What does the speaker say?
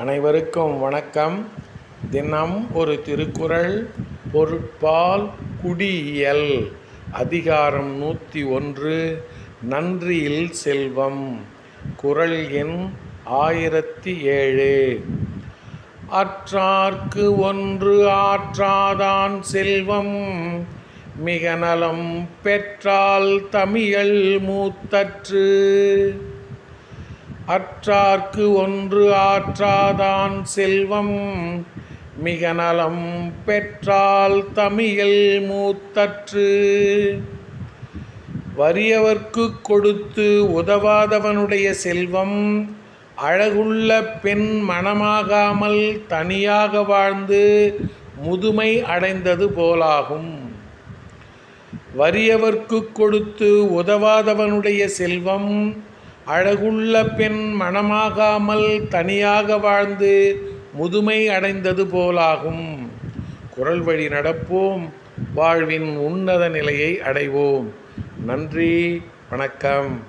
அனைவருக்கும் வணக்கம். தினம் ஒரு திருக்குறள் பொருட்பால் குடியியல் அதிகாரம் நூற்றி ஒன்று நன்றியில் செல்வம் குரல் எண் ஆயிரத்தி ஏழு. அற்றார்க்கு ஒன்று ஆற்றாதான் செல்வம் மிக நலம் பெற்றால் தமிழல் மூத்தற்று. அற்றார்க்கு ஒன்று ஆற்றாதான் செல்வம். மிக நலம் பெற்றால் தமிழில் மூத்தற்று. வறியவர்க்கு கொடுத்து உதவாதவனுடைய செல்வம் அழகுள்ள பெண் மணமாகாமல் தனியாக வாழ்ந்து முதுமை அடைந்தது போலாகும். வறியவர்க்கு கொடுத்து உதவாதவனுடைய செல்வம் அழகுள்ள பெண் மணமாகாமல் தனியாக வாழ்ந்து முதுமை அடைந்தது போலாகும். குரல் வழி நடப்போம். வாழ்வின் உன்னத நிலையை அடைவோம். நன்றி. வணக்கம்.